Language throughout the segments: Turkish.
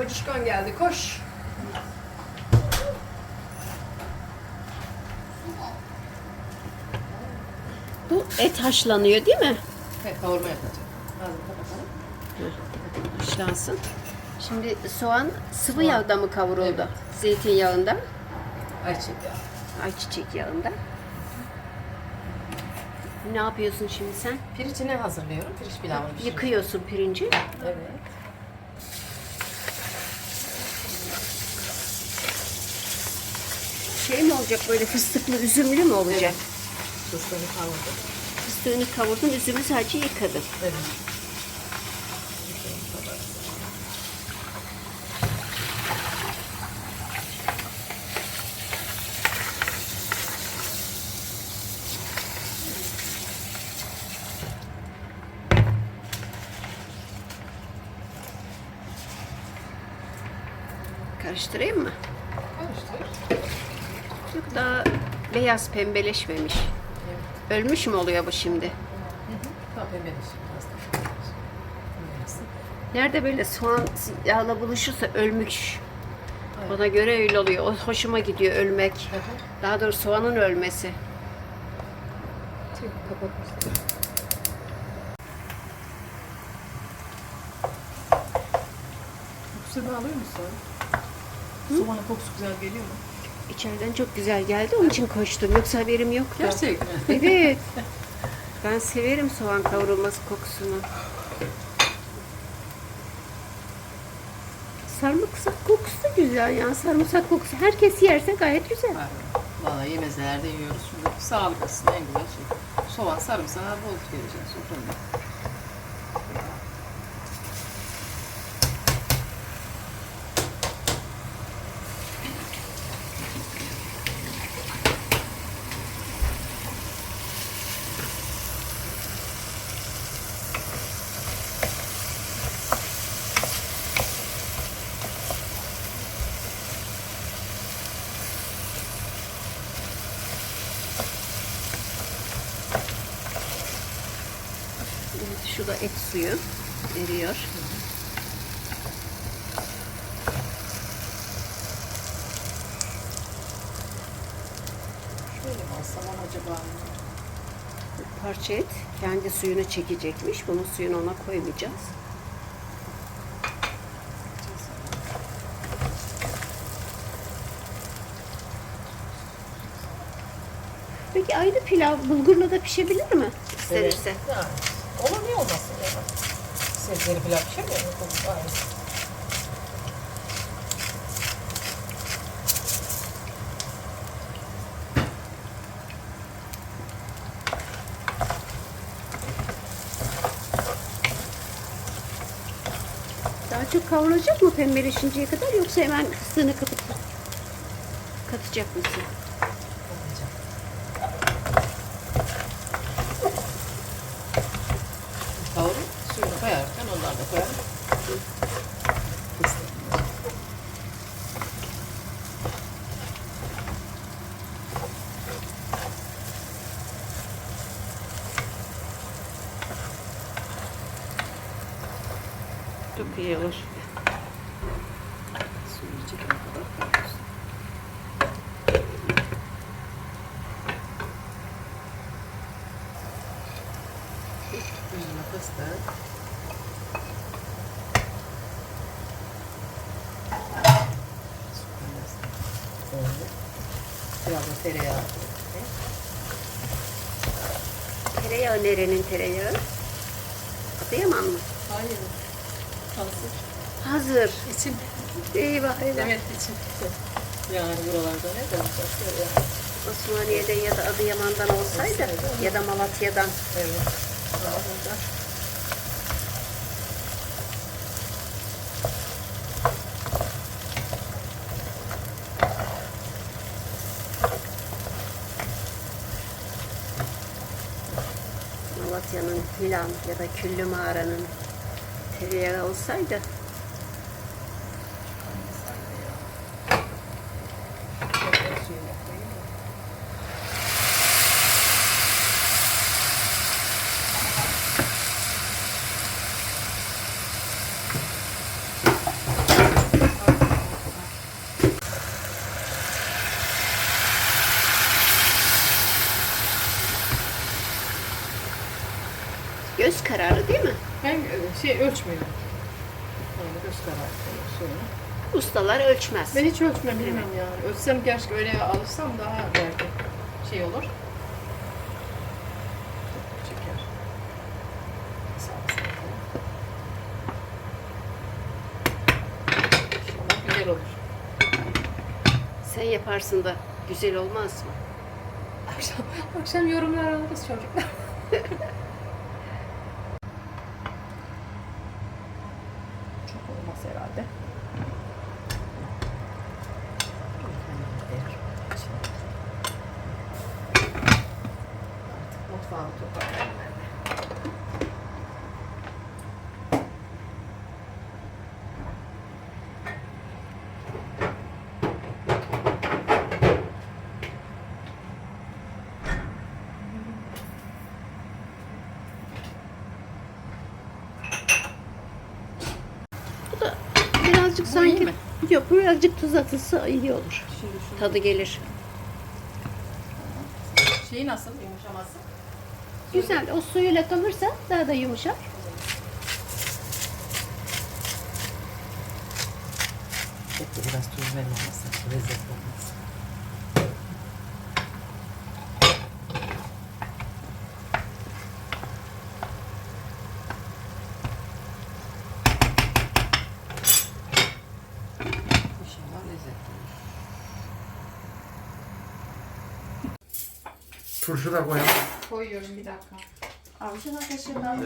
Kocuşkan geldi koş. Bu et haşlanıyor değil mi? Evet kavurma yapacağım. Ağzını kapatalım. Haşlansın. Şimdi soğan sıvı yağda mı kavruldu? Zeytinyağında, Ayçiçek yağı. ayçiçek yağında. Ne yapıyorsun şimdi sen? Pirinçini hazırlıyorum. Pirinç pilavını pişiriyorum. Yıkıyorsun pirinci. Evet. Şey mi olacak böyle fıstıklı üzümlü mü olacak? Fıstığını kavurdum. Fıstığını kavurdun, üzümü sadece yıkadın. Evet. Karıştırayım mı? Karıştır. Yok daha beyaz pembeleşmemiş. Ölmüş mü oluyor bu şimdi? Nerede böyle soğan yağla buluşursa ölmüş. Evet. Bana göre öyle oluyor. O hoşuma gidiyor ölmek. Hı hı. Daha doğrusu soğanın ölmesi. Tüh, kapatmışsın. Kokusunu alıyor musun? Soğanın kokusu güzel geliyor mu? İçeriden çok güzel geldi. Onun için koştum. Yoksa haberim yoktu. Gerçekten. Evet. Ben severim soğan kavrulması kokusunu. Sarımsak kokusu da güzel ya. Sarımsak kokusu. Herkes yerse gayet güzel. Valla yemezelerde yiyoruz. Çünkü sağlık açısından en güzel şey. Soğan, sarımsağı bol tüketeceğiz. Sofrada. Evet, şu da et suyu eriyor. Şöyle mi alsam acaba? Parça et kendi suyunu çekecekmiş. Bunun suyunu ona koymayacağız. Peki ayrı pilav bulgurla da pişebilir mi? İstenirse. Yani. Olmasın ya? Sebzeli pilav pişirmiyor mu? Aynı. Daha çok kavrulacak mı pembeleşinceye kadar yoksa hemen fıstığını katıp katacak mısın? Kavurup suyunu koyarken onları da koyarım. Fıstık. Çok iyi olur. Suyunu çekene kadar koyuyoruz. Üzümü fıstık. Evet. Biraz da tereyağı. Tereyağı nerenin tereyağı? Adıyaman mı? Hayır. Hazır. Hazır. İçim. Eyvah eyvah. Evet içim. Yani buralarda ne tereyağı? Osmaniye'den ya da Adıyaman'dan olsaydı Olsaydı. ya da Malatya'dan. Evet. Daha Milan ya da Küllü Mağara'nın tereyağı olsaydı şey göz kararı koyuyorum. Ustalar ölçmez. Ben hiç ölçmem bilmem yani. Ölçsem gerçi öyle alırsam daha belki şey olur. Çeker. İnşallah güzel olur. Sen yaparsın da güzel olmaz mı? Akşam, akşam yorumlar alırız çocuklar. herhalde. Birazcık Bu sanki iyi mi? yok birazcık tuz atılsa iyi olur. Şimdi şu Tadı gelir. şeyi nasıl yumuşaması? Güzel. O suyuyla kalırsa daha da yumuşar. Biraz tuz vermemesi lezzetli olmaz. İnşallah lezzetli olur. Turşu da koyalım. Koyuyorum bir dakika. Avucuna kaşığından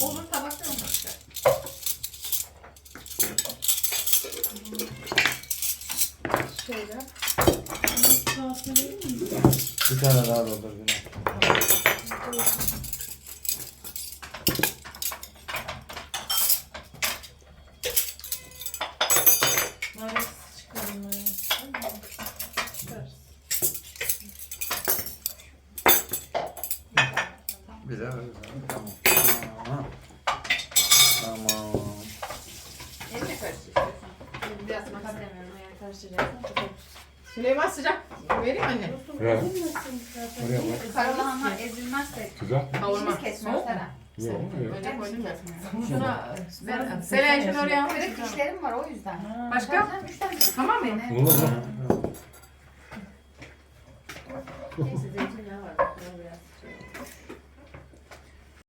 Olur tabakta mı başka? Şöyle. Bir tane daha doldur yine. Bir de öyle. Tamam. Tamam. Tamam. Eline karıştır. Biraz makas Süleyman sıcak. Vereyim anne. Ver. Oraya koy. Karalahana ezilmezse Güzel. Kavurma. biz kesmez Seren. Yok. yok. Önce koydum ya. Şuna Ben, Selen şunu oraya al. Var o yüzden. Başka? Zaten üç tane Tamam mı? mu?